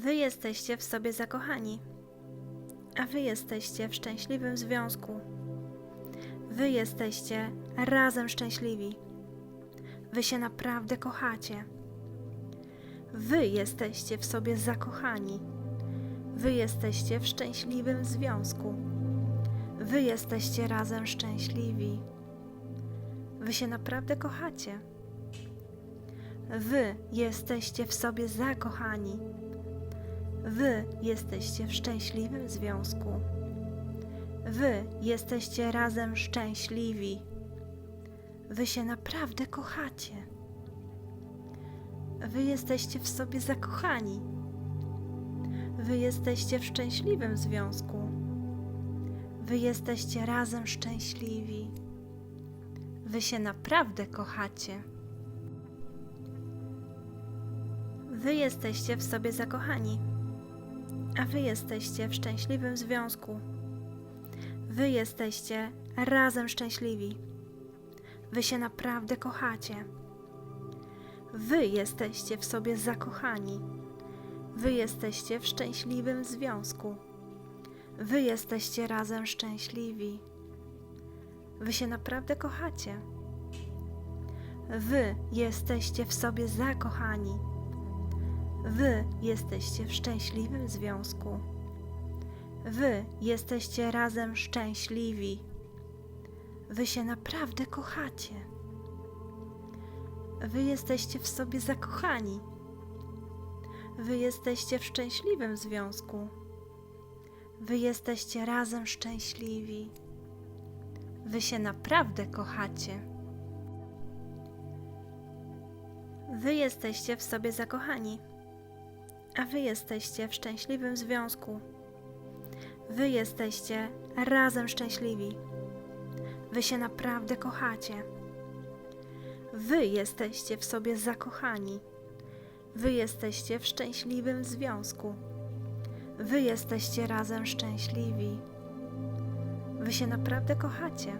Wy jesteście w sobie zakochani, a wy jesteście w szczęśliwym związku. Wy jesteście razem szczęśliwi. Wy się naprawdę kochacie. Wy jesteście w sobie zakochani. Wy jesteście w szczęśliwym związku. Wy jesteście razem szczęśliwi. Wy się naprawdę kochacie. Wy jesteście w sobie zakochani. Wy jesteście w szczęśliwym związku. Wy jesteście razem szczęśliwi. Wy się naprawdę kochacie. Wy jesteście w sobie zakochani. Wy jesteście w szczęśliwym związku. Wy jesteście razem szczęśliwi. Wy się naprawdę kochacie. Wy jesteście w sobie zakochani, a wy jesteście w szczęśliwym związku. Wy jesteście razem szczęśliwi. Wy się naprawdę kochacie. Wy jesteście w sobie zakochani. Wy jesteście w szczęśliwym związku. Wy jesteście razem szczęśliwi. Wy się naprawdę kochacie. Wy jesteście w sobie zakochani. Wy jesteście w szczęśliwym związku. Wy jesteście razem szczęśliwi. Wy się naprawdę kochacie. Wy jesteście w sobie zakochani. Wy jesteście w szczęśliwym związku. Wy jesteście razem szczęśliwi. Wy się naprawdę kochacie. Wy jesteście w sobie zakochani, a wy jesteście w szczęśliwym związku. Wy jesteście razem szczęśliwi. Wy się naprawdę kochacie. Wy jesteście w sobie zakochani. Wy jesteście w szczęśliwym związku. Wy jesteście razem szczęśliwi. Wy się naprawdę kochacie.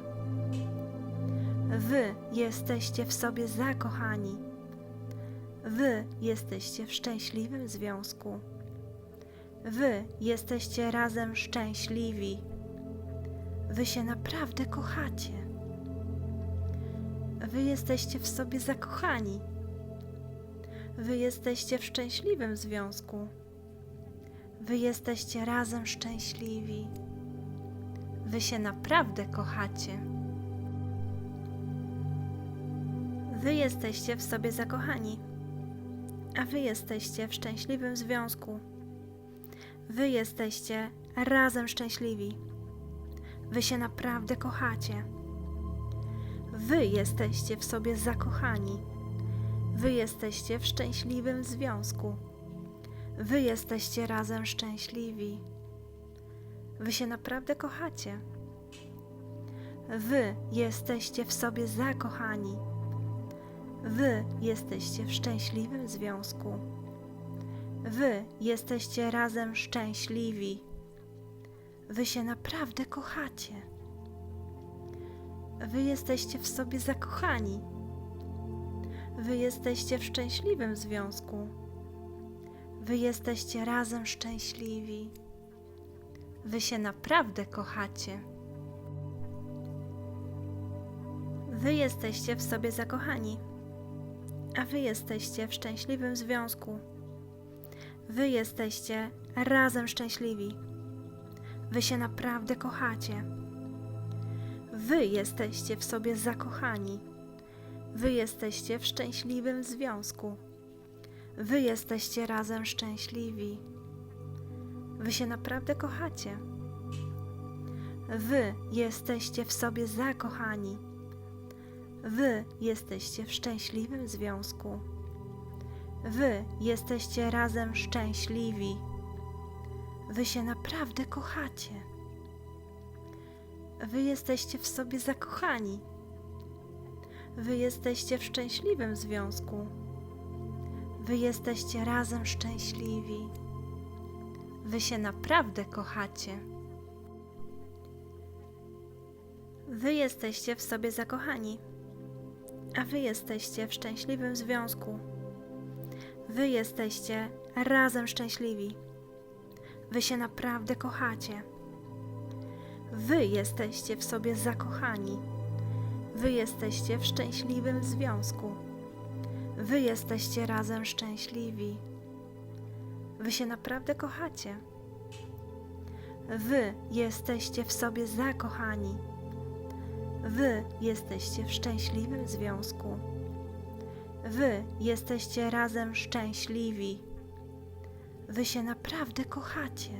Wy jesteście w sobie zakochani. Wy jesteście w szczęśliwym związku. Wy jesteście razem szczęśliwi. Wy się naprawdę kochacie. Wy jesteście w sobie zakochani. Wy jesteście w szczęśliwym związku. Wy jesteście razem szczęśliwi. Wy się naprawdę kochacie. Wy jesteście w sobie zakochani, a wy jesteście w szczęśliwym związku. Wy jesteście razem szczęśliwi. Wy się naprawdę kochacie. Wy jesteście w sobie zakochani. Wy jesteście w szczęśliwym związku. Wy jesteście razem szczęśliwi. Wy się naprawdę kochacie. Wy jesteście w sobie zakochani. Wy jesteście w szczęśliwym związku. Wy jesteście razem szczęśliwi. Wy się naprawdę kochacie. Wy jesteście w sobie zakochani. Wy jesteście w szczęśliwym związku. Wy jesteście razem szczęśliwi. Wy się naprawdę kochacie. Wy jesteście w sobie zakochani, a wy jesteście w szczęśliwym związku. Wy jesteście razem szczęśliwi. Wy się naprawdę kochacie. Wy jesteście w sobie zakochani. Wy jesteście w szczęśliwym związku. Wy jesteście razem szczęśliwi. Wy się naprawdę kochacie. Wy jesteście w sobie zakochani. Wy jesteście w szczęśliwym związku. Wy jesteście razem szczęśliwi. Wy się naprawdę kochacie. Wy jesteście w sobie zakochani. Wy jesteście w szczęśliwym związku. Wy jesteście razem szczęśliwi. Wy się naprawdę kochacie. Wy jesteście w sobie zakochani, a wy jesteście w szczęśliwym związku. Wy jesteście razem szczęśliwi. Wy się naprawdę kochacie. Wy jesteście w sobie zakochani. Wy jesteście w szczęśliwym związku. Wy jesteście razem szczęśliwi. Wy się naprawdę kochacie. Wy jesteście w sobie zakochani. Wy jesteście w szczęśliwym związku. Wy jesteście razem szczęśliwi. Wy się naprawdę kochacie.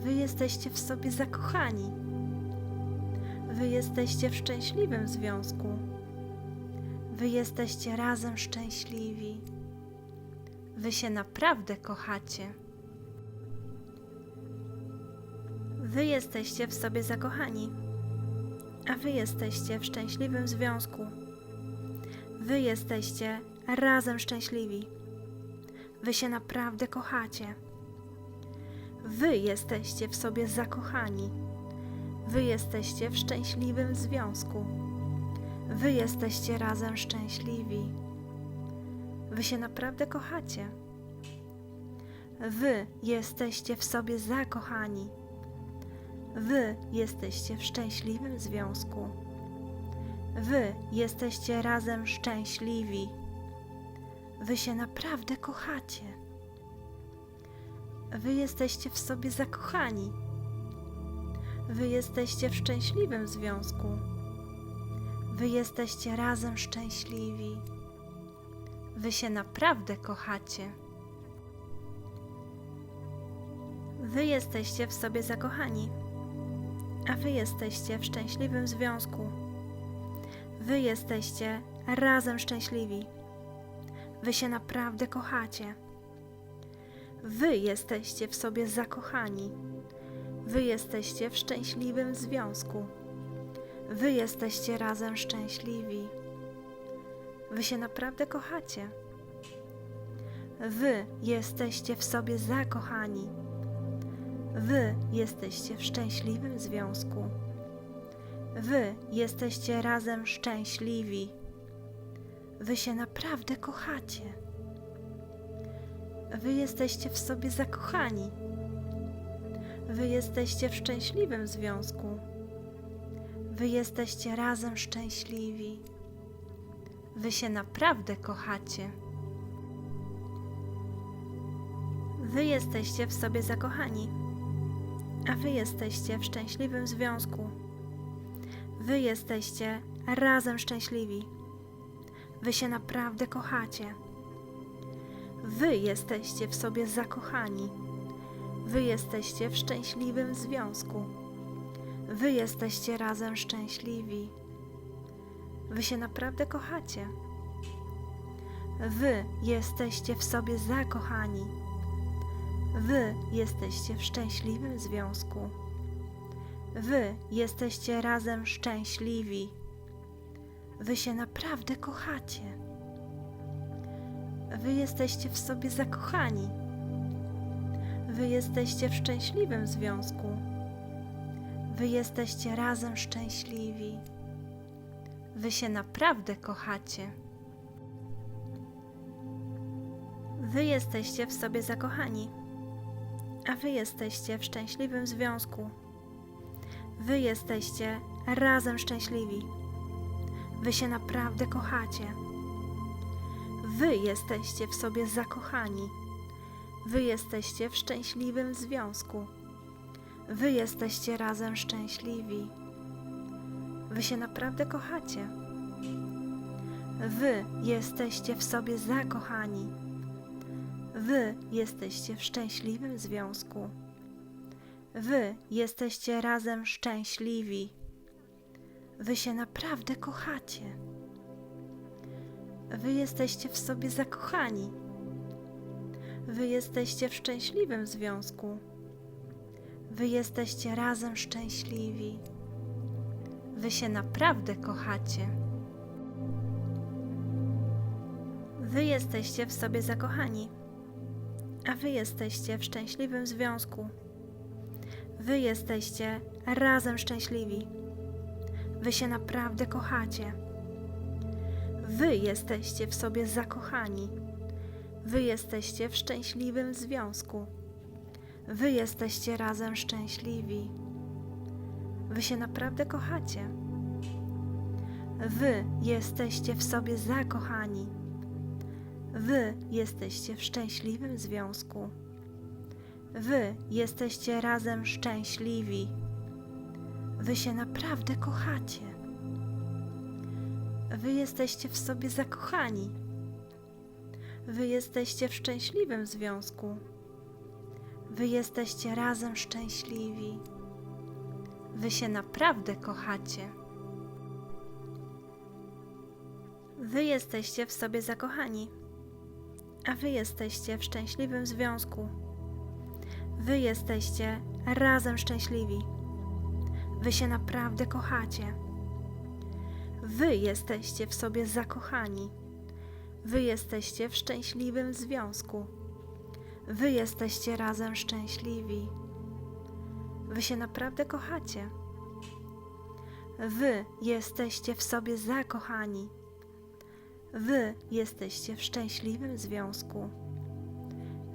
Wy jesteście w sobie zakochani. Wy jesteście w szczęśliwym związku. Wy jesteście razem szczęśliwi. Wy się naprawdę kochacie. Wy jesteście w sobie zakochani, a wy jesteście w szczęśliwym związku. Wy jesteście razem szczęśliwi. Wy się naprawdę kochacie. Wy jesteście w sobie zakochani. Wy jesteście w szczęśliwym związku. Wy jesteście razem szczęśliwi. Wy się naprawdę kochacie. Wy jesteście w sobie zakochani. Wy jesteście w szczęśliwym związku. Wy jesteście razem szczęśliwi. Wy się naprawdę kochacie. Wy jesteście w sobie zakochani. Wy jesteście w szczęśliwym związku. Wy jesteście razem szczęśliwi. Wy się naprawdę kochacie. Wy jesteście w sobie zakochani, a wy jesteście w szczęśliwym związku. Wy jesteście razem szczęśliwi. Wy się naprawdę kochacie. Wy jesteście w sobie zakochani. Wy jesteście w szczęśliwym związku. Wy jesteście razem szczęśliwi. Wy się naprawdę kochacie. Wy jesteście w sobie zakochani. Wy jesteście w szczęśliwym związku. Wy jesteście razem szczęśliwi. Wy się naprawdę kochacie. Wy jesteście w sobie zakochani. Wy jesteście w szczęśliwym związku. Wy jesteście razem szczęśliwi. Wy się naprawdę kochacie. Wy jesteście w sobie zakochani, a wy jesteście w szczęśliwym związku. Wy jesteście razem szczęśliwi. Wy się naprawdę kochacie. Wy jesteście w sobie zakochani. Wy jesteście w szczęśliwym związku. Wy jesteście razem szczęśliwi. Wy się naprawdę kochacie. Wy jesteście w sobie zakochani. Wy jesteście w szczęśliwym związku. Wy jesteście razem szczęśliwi. Wy się naprawdę kochacie. Wy jesteście w sobie zakochani. Wy jesteście w szczęśliwym związku. Wy jesteście razem szczęśliwi. Wy się naprawdę kochacie. Wy jesteście w sobie zakochani, a wy jesteście w szczęśliwym związku. Wy jesteście razem szczęśliwi. Wy się naprawdę kochacie. Wy jesteście w sobie zakochani. Wy jesteście w szczęśliwym związku. Wy jesteście razem szczęśliwi. Wy się naprawdę kochacie. Wy jesteście w sobie zakochani. Wy jesteście w szczęśliwym związku. Wy jesteście razem szczęśliwi. Wy się naprawdę kochacie. Wy jesteście w sobie zakochani. Wy jesteście w szczęśliwym związku. Wy jesteście razem szczęśliwi. Wy się naprawdę kochacie. Wy jesteście w sobie zakochani, a wy jesteście w szczęśliwym związku. Wy jesteście razem szczęśliwi. Wy się naprawdę kochacie. Wy jesteście w sobie zakochani. Wy jesteście w szczęśliwym związku. Wy jesteście razem szczęśliwi. Wy się naprawdę kochacie. Wy jesteście w sobie zakochani. Wy jesteście w szczęśliwym związku. Wy jesteście razem szczęśliwi. Wy się naprawdę kochacie. Wy jesteście w sobie zakochani. Wy jesteście w szczęśliwym związku. Wy jesteście razem szczęśliwi. Wy się naprawdę kochacie. Wy jesteście w sobie zakochani, a wy jesteście w szczęśliwym związku. Wy jesteście razem szczęśliwi. Wy się naprawdę kochacie. Wy jesteście w sobie zakochani. Wy jesteście w szczęśliwym związku. Wy jesteście razem szczęśliwi. Wy się naprawdę kochacie. Wy jesteście w sobie zakochani. Wy jesteście w szczęśliwym związku.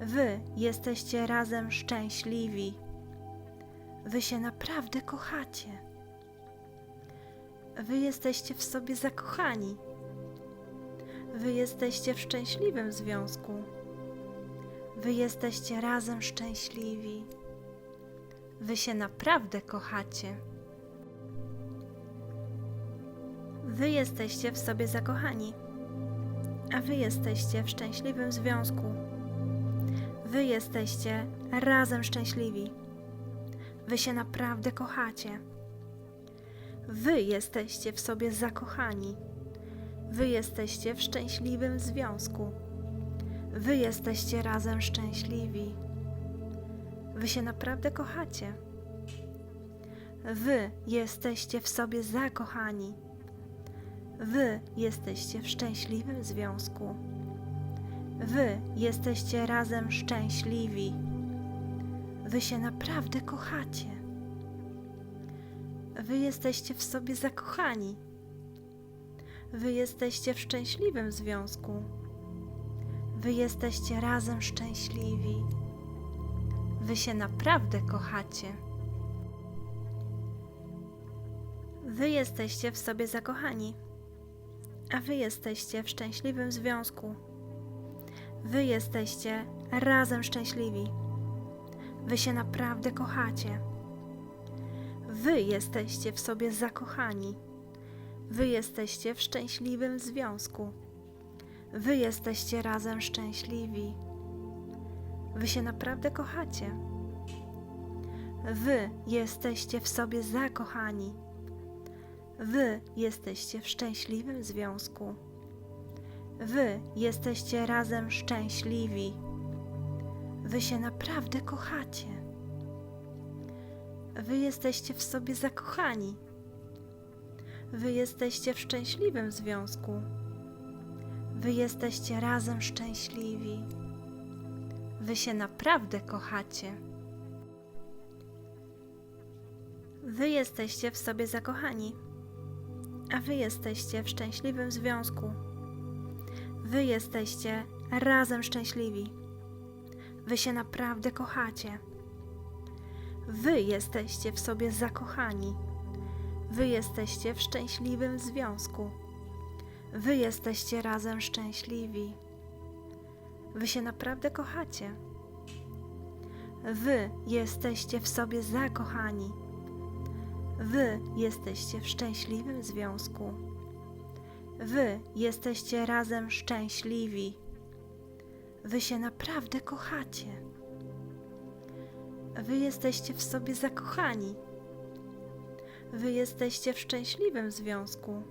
Wy jesteście razem szczęśliwi. Wy się naprawdę kochacie. Wy jesteście w sobie zakochani. Wy jesteście w szczęśliwym związku. Wy jesteście razem szczęśliwi. Wy się naprawdę kochacie. Wy jesteście w sobie zakochani, a wy jesteście w szczęśliwym związku. Wy jesteście razem szczęśliwi. Wy się naprawdę kochacie. Wy jesteście w sobie zakochani. Wy jesteście w szczęśliwym związku. Wy jesteście razem szczęśliwi. Wy się naprawdę kochacie. Wy jesteście w sobie zakochani. Wy jesteście w szczęśliwym związku. Wy jesteście razem szczęśliwi. Wy się naprawdę kochacie. Wy jesteście w sobie zakochani. Wy jesteście w szczęśliwym związku. Wy jesteście razem szczęśliwi. Wy się naprawdę kochacie. Wy jesteście w sobie zakochani, a wy jesteście w szczęśliwym związku. Wy jesteście razem szczęśliwi. Wy się naprawdę kochacie. Wy jesteście w sobie zakochani. Wy jesteście w szczęśliwym związku. Wy jesteście razem szczęśliwi. Wy się naprawdę kochacie. Wy jesteście w sobie zakochani. Wy jesteście w szczęśliwym związku. Wy jesteście razem szczęśliwi. Wy się naprawdę kochacie. Wy jesteście w sobie zakochani. Wy jesteście w szczęśliwym związku. Wy jesteście razem szczęśliwi. Wy się naprawdę kochacie. Wy jesteście w sobie zakochani, a wy jesteście w szczęśliwym związku. Wy jesteście razem szczęśliwi. Wy się naprawdę kochacie. Wy jesteście w sobie zakochani. Wy jesteście w szczęśliwym związku. Wy jesteście razem szczęśliwi. Wy się naprawdę kochacie. Wy jesteście w sobie zakochani. Wy jesteście w szczęśliwym związku. Wy jesteście razem szczęśliwi. Wy się naprawdę kochacie. Wy jesteście w sobie zakochani. Wy jesteście w szczęśliwym związku.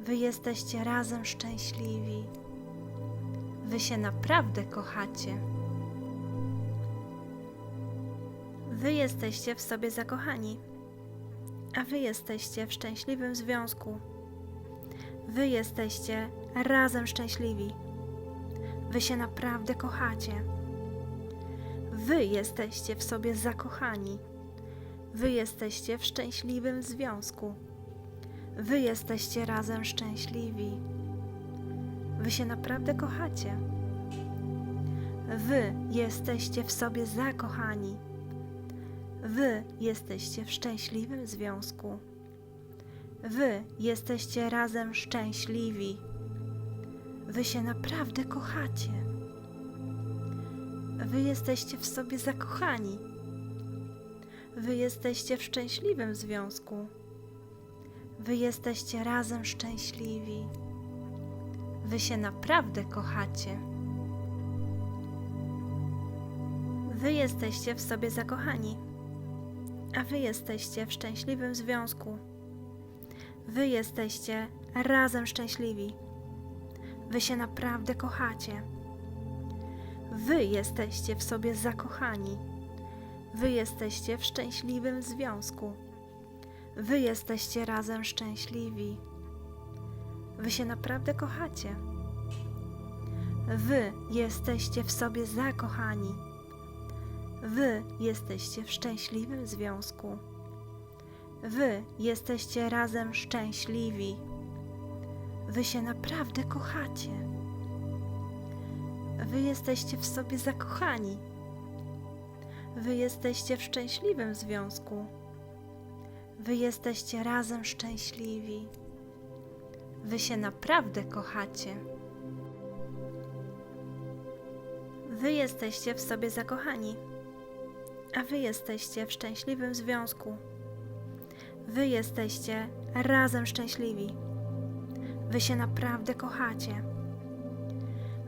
Wy jesteście razem szczęśliwi. Wy się naprawdę kochacie. Wy jesteście w sobie zakochani, a wy jesteście w szczęśliwym związku. Wy jesteście razem szczęśliwi. Wy się naprawdę kochacie. Wy jesteście w sobie zakochani. Wy jesteście w szczęśliwym związku. Wy jesteście razem szczęśliwi. Wy się naprawdę kochacie. Wy jesteście w sobie zakochani. Wy jesteście w szczęśliwym związku. Wy jesteście razem szczęśliwi. Wy się naprawdę kochacie. Wy jesteście w sobie zakochani. Wy jesteście w szczęśliwym związku. Wy jesteście razem szczęśliwi. Wy się naprawdę kochacie. Wy jesteście w sobie zakochani, a wy jesteście w szczęśliwym związku. Wy jesteście razem szczęśliwi. Wy się naprawdę kochacie. Wy jesteście w sobie zakochani. Wy jesteście w szczęśliwym związku. Wy jesteście razem szczęśliwi. Wy się naprawdę kochacie. Wy jesteście w sobie zakochani. Wy jesteście w szczęśliwym związku. Wy jesteście razem szczęśliwi. Wy się naprawdę kochacie. Wy jesteście w sobie zakochani. Wy jesteście w szczęśliwym związku. Wy jesteście razem szczęśliwi. Wy się naprawdę kochacie. Wy jesteście w sobie zakochani, a wy jesteście w szczęśliwym związku. Wy jesteście razem szczęśliwi. Wy się naprawdę kochacie.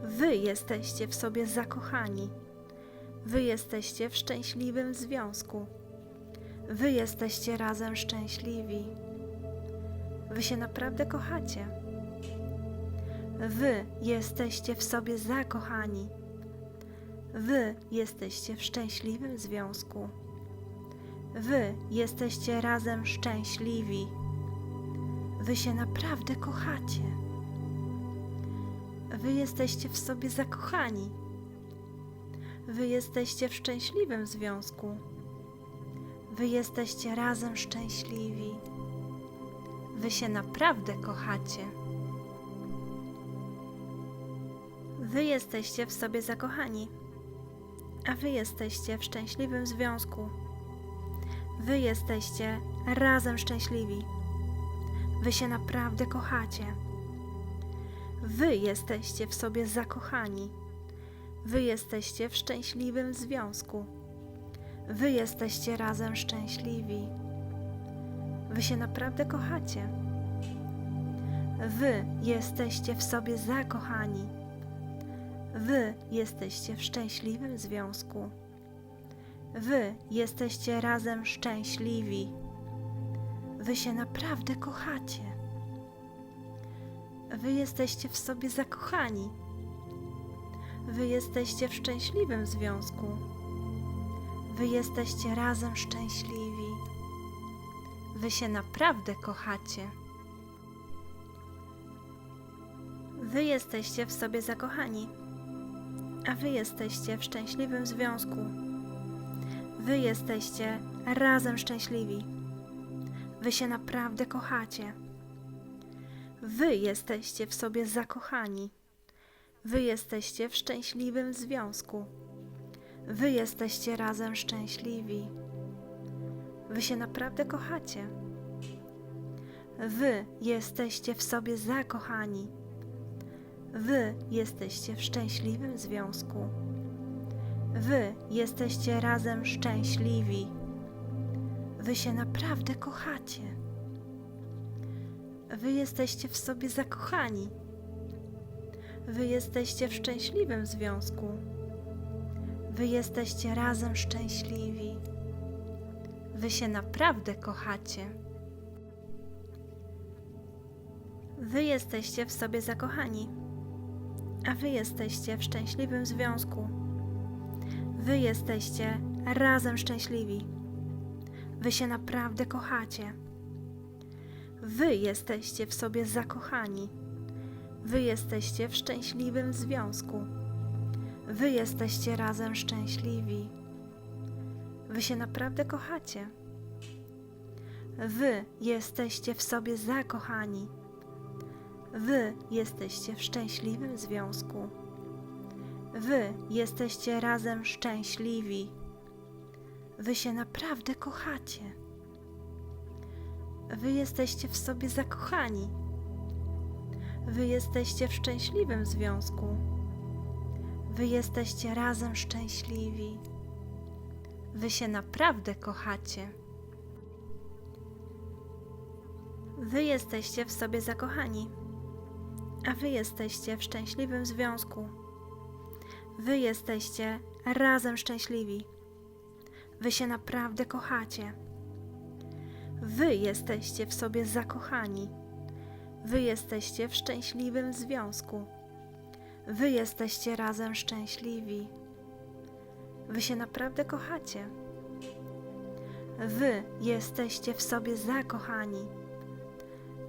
Wy jesteście w sobie zakochani. Wy jesteście w szczęśliwym związku. Wy jesteście razem szczęśliwi. Wy się naprawdę kochacie. Wy jesteście w sobie zakochani. Wy jesteście w szczęśliwym związku. Wy jesteście razem szczęśliwi. Wy się naprawdę kochacie. Wy jesteście w sobie zakochani. Wy jesteście w szczęśliwym związku. Wy jesteście razem szczęśliwi. Wy się naprawdę kochacie. Wy jesteście w sobie zakochani, a wy jesteście w szczęśliwym związku. Wy jesteście razem szczęśliwi. Wy się naprawdę kochacie. Wy jesteście w sobie zakochani. Wy jesteście w szczęśliwym związku. Wy jesteście razem szczęśliwi. Wy się naprawdę kochacie. Wy jesteście w sobie zakochani. Wy jesteście w szczęśliwym związku. Wy jesteście razem szczęśliwi. Wy się naprawdę kochacie. Wy jesteście w sobie zakochani. Wy jesteście w szczęśliwym związku. Wy jesteście razem szczęśliwi. Wy się naprawdę kochacie. Wy jesteście w sobie zakochani, a wy jesteście w szczęśliwym związku. Wy jesteście razem szczęśliwi. Wy się naprawdę kochacie. Wy jesteście w sobie zakochani. Wy jesteście w szczęśliwym związku. Wy jesteście razem szczęśliwi. Wy się naprawdę kochacie. Wy jesteście w sobie zakochani. Wy jesteście w szczęśliwym związku. Wy jesteście razem szczęśliwi. Wy się naprawdę kochacie. Wy jesteście w sobie zakochani. Wy jesteście w szczęśliwym związku. Wy jesteście razem szczęśliwi. Wy się naprawdę kochacie. Wy jesteście w sobie zakochani, a wy jesteście w szczęśliwym związku. Wy jesteście razem szczęśliwi. Wy się naprawdę kochacie. Wy jesteście w sobie zakochani. Wy jesteście w szczęśliwym związku. Wy jesteście razem szczęśliwi. Wy się naprawdę kochacie. Wy jesteście w sobie zakochani. Wy jesteście w szczęśliwym związku. Wy jesteście razem szczęśliwi. Wy się naprawdę kochacie. Wy jesteście w sobie zakochani. Wy jesteście w szczęśliwym związku. Wy jesteście razem szczęśliwi. Wy się naprawdę kochacie. Wy jesteście w sobie zakochani, a wy jesteście w szczęśliwym związku. Wy jesteście razem szczęśliwi. Wy się naprawdę kochacie. Wy jesteście w sobie zakochani. Wy jesteście w szczęśliwym związku. Wy jesteście razem szczęśliwi. Wy się naprawdę kochacie. Wy jesteście w sobie zakochani.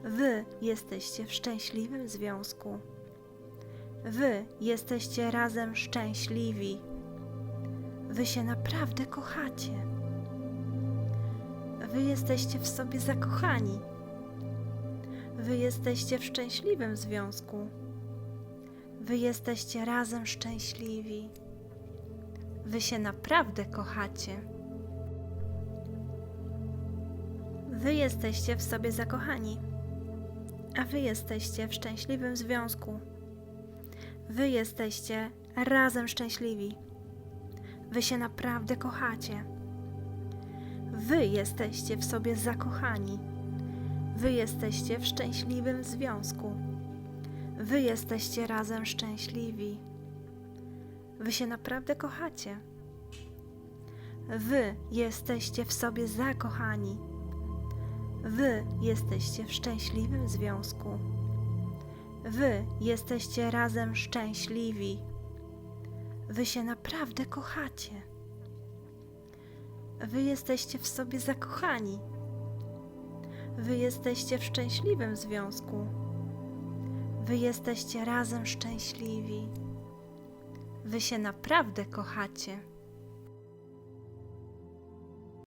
Wy jesteście w szczęśliwym związku. Wy jesteście razem szczęśliwi. Wy się naprawdę kochacie. Wy jesteście w sobie zakochani. Wy jesteście w szczęśliwym związku. Wy jesteście razem szczęśliwi. Wy się naprawdę kochacie. Wy jesteście w sobie zakochani, a wy jesteście w szczęśliwym związku. Wy jesteście razem szczęśliwi. Wy się naprawdę kochacie. Wy jesteście w sobie zakochani. Wy jesteście w szczęśliwym związku. Wy jesteście razem szczęśliwi. Wy się naprawdę kochacie. Wy jesteście w sobie zakochani. Wy jesteście w szczęśliwym związku. Wy jesteście razem szczęśliwi. Wy się naprawdę kochacie. Wy jesteście w sobie zakochani. Wy jesteście w szczęśliwym związku. Wy jesteście razem szczęśliwi. Wy się naprawdę kochacie.